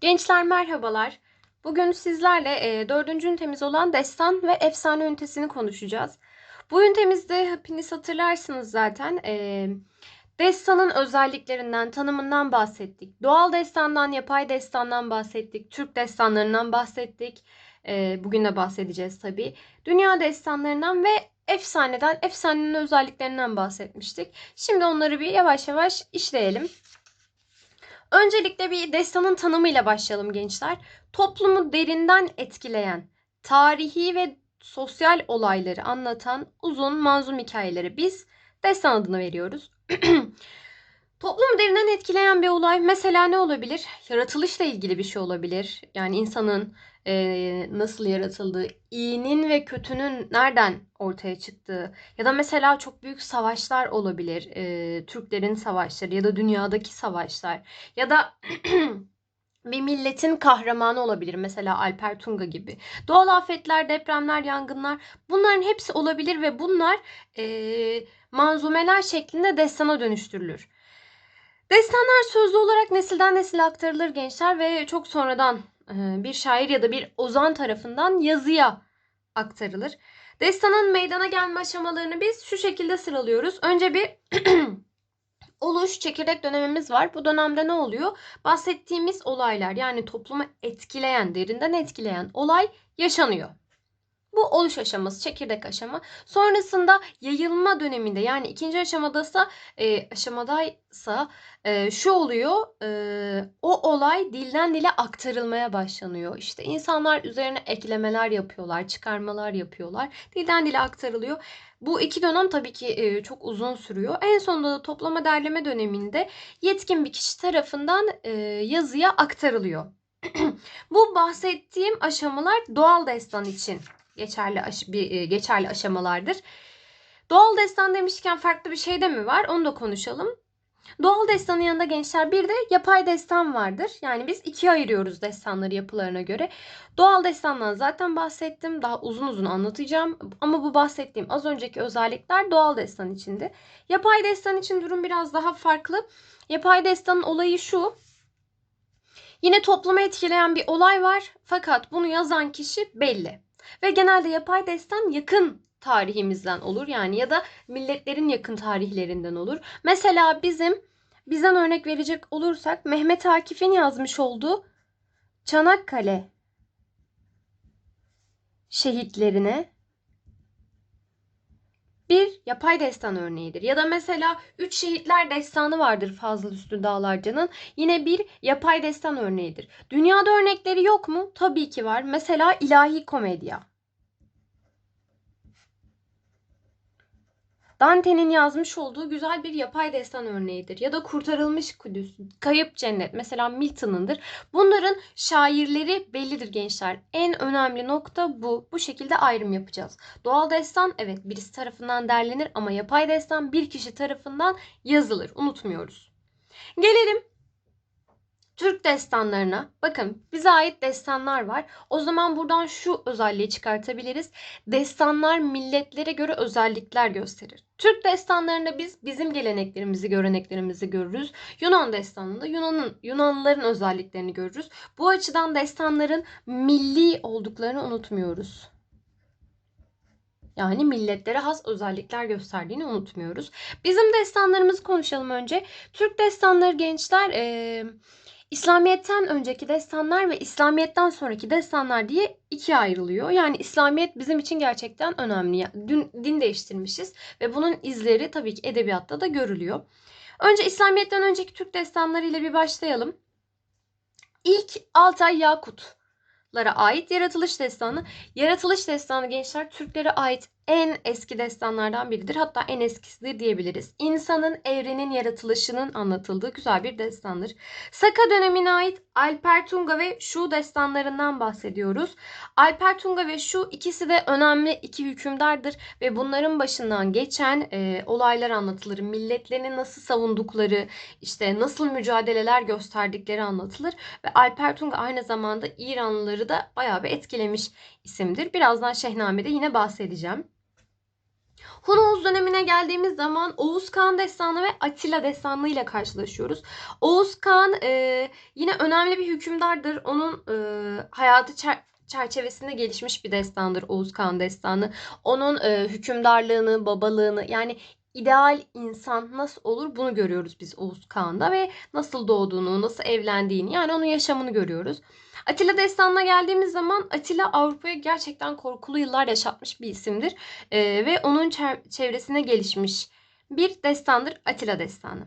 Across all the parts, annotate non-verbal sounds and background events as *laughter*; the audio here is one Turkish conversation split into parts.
Gençler merhabalar. Bugün sizlerle e, dördüncü ünitemiz olan destan ve efsane ünitesini konuşacağız. Bu ünitemizde hepiniz hatırlarsınız zaten. E, destanın özelliklerinden, tanımından bahsettik. Doğal destandan, yapay destandan bahsettik. Türk destanlarından bahsettik. E, bugün de bahsedeceğiz tabii. Dünya destanlarından ve efsaneden, efsanenin özelliklerinden bahsetmiştik. Şimdi onları bir yavaş yavaş işleyelim. Öncelikle bir destanın tanımıyla başlayalım gençler. Toplumu derinden etkileyen, tarihi ve sosyal olayları anlatan uzun manzum hikayeleri biz destan adını veriyoruz. *clears throat* Toplumu derinden etkileyen bir olay mesela ne olabilir? Yaratılışla ilgili bir şey olabilir. Yani insanın e, nasıl yaratıldığı, iyinin ve kötünün nereden ortaya çıktığı ya da mesela çok büyük savaşlar olabilir. E, Türklerin savaşları ya da dünyadaki savaşlar ya da *clears throat* bir milletin kahramanı olabilir. Mesela Alper Tunga gibi. Doğal afetler, depremler, yangınlar bunların hepsi olabilir ve bunlar e, manzumeler şeklinde destana dönüştürülür. Destanlar sözlü olarak nesilden nesile aktarılır gençler ve çok sonradan bir şair ya da bir ozan tarafından yazıya aktarılır. Destanın meydana gelme aşamalarını biz şu şekilde sıralıyoruz. Önce bir *clears throat* oluş çekirdek dönemimiz var. Bu dönemde ne oluyor? Bahsettiğimiz olaylar yani toplumu etkileyen, derinden etkileyen olay yaşanıyor. Bu oluş aşaması, çekirdek aşama. Sonrasında yayılma döneminde yani ikinci aşamadaysa e, aşamadaysa e, şu oluyor. E, o olay dilden dile aktarılmaya başlanıyor. İşte insanlar üzerine eklemeler yapıyorlar, çıkarmalar yapıyorlar. Dilden dile aktarılıyor. Bu iki dönem tabii ki e, çok uzun sürüyor. En sonunda da toplama derleme döneminde yetkin bir kişi tarafından e, yazıya aktarılıyor. *clears throat* Bu bahsettiğim aşamalar doğal destan için geçerli aş bir e, geçerli aşamalardır. Doğal destan demişken farklı bir şey de mi var? Onu da konuşalım. Doğal destanın yanında gençler bir de yapay destan vardır. Yani biz ikiye ayırıyoruz destanları yapılarına göre. Doğal destandan zaten bahsettim. Daha uzun uzun anlatacağım. Ama bu bahsettiğim az önceki özellikler doğal destan içindi. Yapay destan için durum biraz daha farklı. Yapay destanın olayı şu. Yine toplumu etkileyen bir olay var. Fakat bunu yazan kişi belli. Ve genelde yapay destan yakın tarihimizden olur yani ya da milletlerin yakın tarihlerinden olur. Mesela bizim bizden örnek verecek olursak Mehmet Akif'in yazmış olduğu Çanakkale şehitlerine bir yapay destan örneğidir. Ya da mesela Üç Şehitler Destanı vardır Fazıl Üstü Dağlarca'nın. Yine bir yapay destan örneğidir. Dünyada örnekleri yok mu? Tabii ki var. Mesela ilahi komedya. Dante'nin yazmış olduğu güzel bir yapay destan örneğidir. Ya da Kurtarılmış Kudüs, Kayıp Cennet mesela Milton'ındır. Bunların şairleri bellidir gençler. En önemli nokta bu. Bu şekilde ayrım yapacağız. Doğal destan evet birisi tarafından derlenir ama yapay destan bir kişi tarafından yazılır. Unutmuyoruz. Gelelim Türk destanlarına bakın bize ait destanlar var. O zaman buradan şu özelliği çıkartabiliriz. Destanlar milletlere göre özellikler gösterir. Türk destanlarında biz bizim geleneklerimizi, göreneklerimizi görürüz. Yunan destanında Yunan'ın Yunanlıların özelliklerini görürüz. Bu açıdan destanların milli olduklarını unutmuyoruz. Yani milletlere has özellikler gösterdiğini unutmuyoruz. Bizim destanlarımızı konuşalım önce. Türk destanları gençler ee, İslamiyet'ten önceki destanlar ve İslamiyet'ten sonraki destanlar diye ikiye ayrılıyor. Yani İslamiyet bizim için gerçekten önemli. Dün din değiştirmişiz ve bunun izleri tabii ki edebiyatta da görülüyor. Önce İslamiyet'ten önceki Türk destanları ile bir başlayalım. İlk Altay Yakutlara ait yaratılış destanı. Yaratılış destanı gençler Türklere ait en eski destanlardan biridir. Hatta en eskisidir diyebiliriz. İnsanın evrenin yaratılışının anlatıldığı güzel bir destandır. Saka dönemine ait Alper Tunga ve Şu destanlarından bahsediyoruz. Alper Tunga ve Şu ikisi de önemli iki hükümdardır ve bunların başından geçen e, olaylar anlatılır. Milletlerini nasıl savundukları, işte nasıl mücadeleler gösterdikleri anlatılır ve Alper Tunga aynı zamanda İranlıları da bayağı bir etkilemiş isimdir. Birazdan Şehname'de yine bahsedeceğim. Hun Oğuz dönemine geldiğimiz zaman Oğuz Kağan Destanı ve Atilla Destanı ile karşılaşıyoruz. Oğuz Kağan e, yine önemli bir hükümdardır. Onun e, hayatı çer- çerçevesinde gelişmiş bir destandır Oğuz Kağan Destanı. Onun e, hükümdarlığını, babalığını yani ideal insan nasıl olur bunu görüyoruz biz Oğuz Kağan'da ve nasıl doğduğunu, nasıl evlendiğini yani onun yaşamını görüyoruz. Atilla Destanı'na geldiğimiz zaman Atilla Avrupa'ya gerçekten korkulu yıllar yaşatmış bir isimdir. Ee, ve onun çevresine gelişmiş bir destandır Atilla Destanı.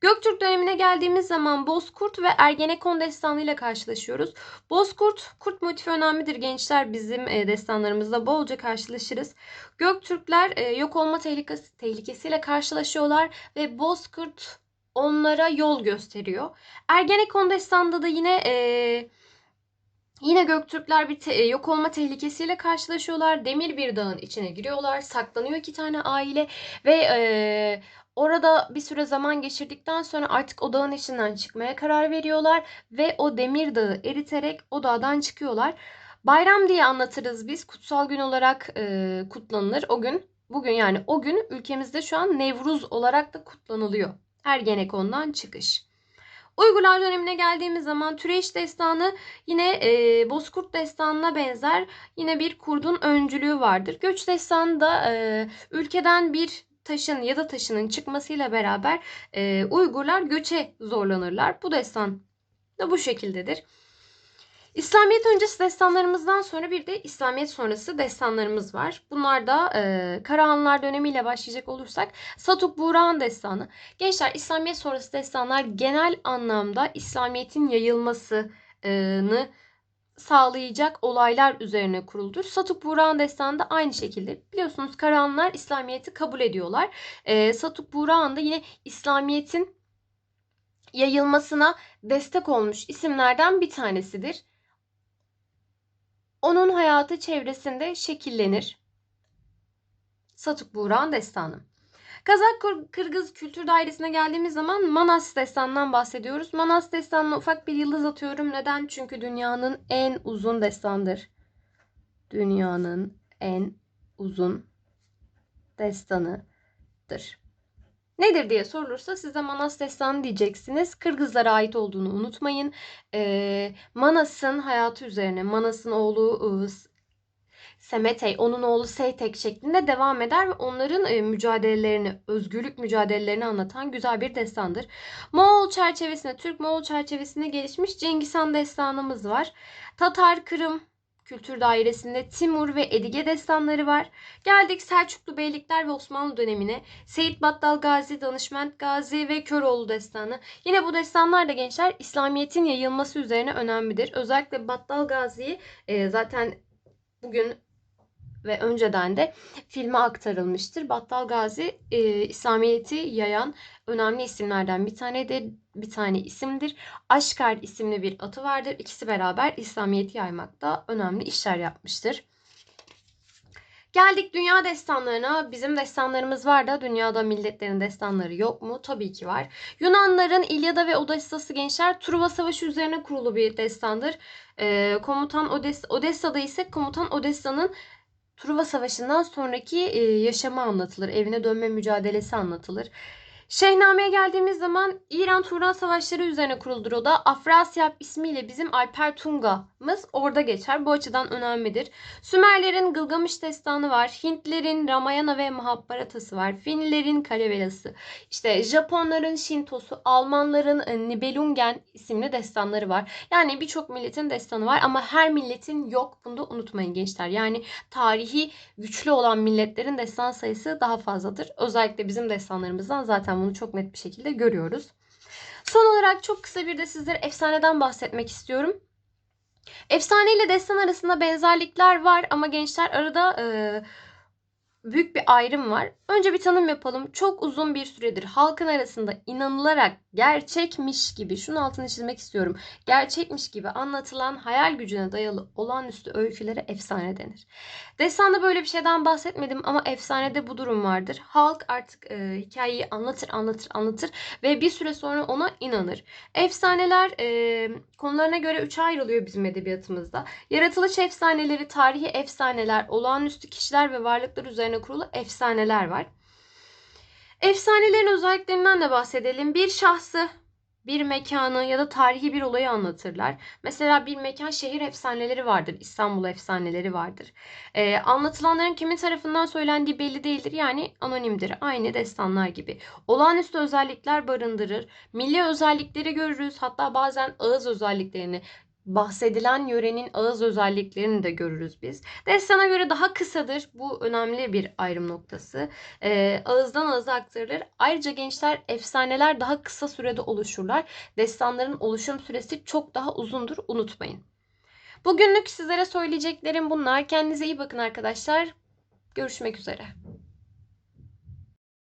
Göktürk dönemine geldiğimiz zaman Bozkurt ve Ergenekon destanı ile karşılaşıyoruz. Bozkurt, kurt motifi önemlidir gençler. Bizim e, destanlarımızda bolca karşılaşırız. Göktürkler e, yok olma tehlikesi, tehlikesiyle karşılaşıyorlar ve Bozkurt onlara yol gösteriyor. Ergenekon destanında da yine e, Yine Göktürkler bir e, yok olma tehlikesiyle karşılaşıyorlar. Demir bir dağın içine giriyorlar. Saklanıyor iki tane aile ve e, orada bir süre zaman geçirdikten sonra artık o dağın içinden çıkmaya karar veriyorlar ve o demir dağı eriterek o dağdan çıkıyorlar. Bayram diye anlatırız biz. Kutsal gün olarak e, kutlanılır o gün. Bugün yani o gün ülkemizde şu an Nevruz olarak da kutlanılıyor. Ergenekon'dan çıkış. Uygurlar dönemine geldiğimiz zaman Türeş destanı yine e, Bozkurt destanına benzer yine bir kurdun öncülüğü vardır. Göç destanı da e, ülkeden bir taşın ya da taşının çıkmasıyla beraber e, Uygurlar göçe zorlanırlar. Bu destan da bu şekildedir. İslamiyet öncesi destanlarımızdan sonra bir de İslamiyet sonrası destanlarımız var. Bunlar da e, Karahanlılar dönemiyle başlayacak olursak Satuk Buğra'nın destanı. Gençler İslamiyet sonrası destanlar genel anlamda İslamiyet'in yayılmasını sağlayacak olaylar üzerine kuruldur. Satuk Buğra'nın destanı da aynı şekilde. Biliyorsunuz Karahanlılar İslamiyet'i kabul ediyorlar. E, Satuk Buğra'nın da yine İslamiyet'in yayılmasına destek olmuş isimlerden bir tanesidir onun hayatı çevresinde şekillenir. Satuk Buğra'nın destanı. Kazak Kırgız Kültür Dairesi'ne geldiğimiz zaman Manas destanından bahsediyoruz. Manas destanına ufak bir yıldız atıyorum. Neden? Çünkü dünyanın en uzun destandır. Dünyanın en uzun destanıdır. Nedir diye sorulursa size Manas Destanı diyeceksiniz. Kırgızlara ait olduğunu unutmayın. Ee, Manas'ın hayatı üzerine, Manas'ın oğlu ıı, Semetey, onun oğlu Seytek şeklinde devam eder ve onların e, mücadelelerini, özgürlük mücadelelerini anlatan güzel bir destandır. Moğol çerçevesinde, Türk-Moğol çerçevesinde gelişmiş Cengiz Han destanımız var. Tatar, Kırım, Kültür Dairesi'nde Timur ve Edige destanları var. Geldik Selçuklu Beylikler ve Osmanlı dönemine. Seyit Battal Gazi, Danışment Gazi ve Köroğlu destanı. Yine bu destanlar da gençler İslamiyet'in yayılması üzerine önemlidir. Özellikle Battal Gazi'yi e, zaten bugün ve önceden de filme aktarılmıştır. Battal Gazi e, İslamiyet'i yayan önemli isimlerden bir tane de bir tane isimdir. Aşkar isimli bir atı vardır. İkisi beraber İslamiyet'i yaymakta önemli işler yapmıştır. Geldik dünya destanlarına. Bizim destanlarımız var da dünyada milletlerin destanları yok mu? Tabii ki var. Yunanların İlyada ve Odessa'sı gençler Truva Savaşı üzerine kurulu bir destandır. Ee, komutan Odessa, Odessa'da ise komutan Odessa'nın Truva Savaşı'ndan sonraki yaşamı anlatılır. Evine dönme mücadelesi anlatılır. Şehname'ye geldiğimiz zaman İran Turan Savaşları üzerine kuruldur o da. Afrasiyap ismiyle bizim Alper Tunga'mız orada geçer. Bu açıdan önemlidir. Sümerlerin Gılgamış Destanı var. Hintlerin Ramayana ve Mahabharatası var. Finlilerin Kalevelası. İşte Japonların Shintosu, Almanların e, Nibelungen isimli destanları var. Yani birçok milletin destanı var ama her milletin yok. Bunu da unutmayın gençler. Yani tarihi güçlü olan milletlerin destan sayısı daha fazladır. Özellikle bizim destanlarımızdan zaten bunu çok net bir şekilde görüyoruz. Son olarak çok kısa bir de sizlere efsaneden bahsetmek istiyorum. Efsane ile destan arasında benzerlikler var ama gençler arada e, büyük bir ayrım var. Önce bir tanım yapalım. Çok uzun bir süredir halkın arasında inanılarak gerçekmiş gibi, şunu altını çizmek istiyorum. Gerçekmiş gibi anlatılan hayal gücüne dayalı olağanüstü öykülere efsane denir. Destanda böyle bir şeyden bahsetmedim ama efsanede bu durum vardır. Halk artık e, hikayeyi anlatır, anlatır, anlatır ve bir süre sonra ona inanır. Efsaneler e, konularına göre üçe ayrılıyor bizim edebiyatımızda. Yaratılış efsaneleri, tarihi efsaneler, olağanüstü kişiler ve varlıklar üzerine üzerine kurulu efsaneler var. Efsanelerin özelliklerinden de bahsedelim. Bir şahsı, bir mekanı ya da tarihi bir olayı anlatırlar. Mesela bir mekan şehir efsaneleri vardır. İstanbul efsaneleri vardır. Ee, anlatılanların kimin tarafından söylendiği belli değildir. Yani anonimdir. Aynı destanlar gibi. Olağanüstü özellikler barındırır. Milli özellikleri görürüz. Hatta bazen ağız özelliklerini bahsedilen yörenin ağız özelliklerini de görürüz biz. Destana göre daha kısadır. Bu önemli bir ayrım noktası. Ee, ağızdan ağıza aktarılır. Ayrıca gençler efsaneler daha kısa sürede oluşurlar. Destanların oluşum süresi çok daha uzundur. Unutmayın. Bugünlük sizlere söyleyeceklerim bunlar. Kendinize iyi bakın arkadaşlar. Görüşmek üzere.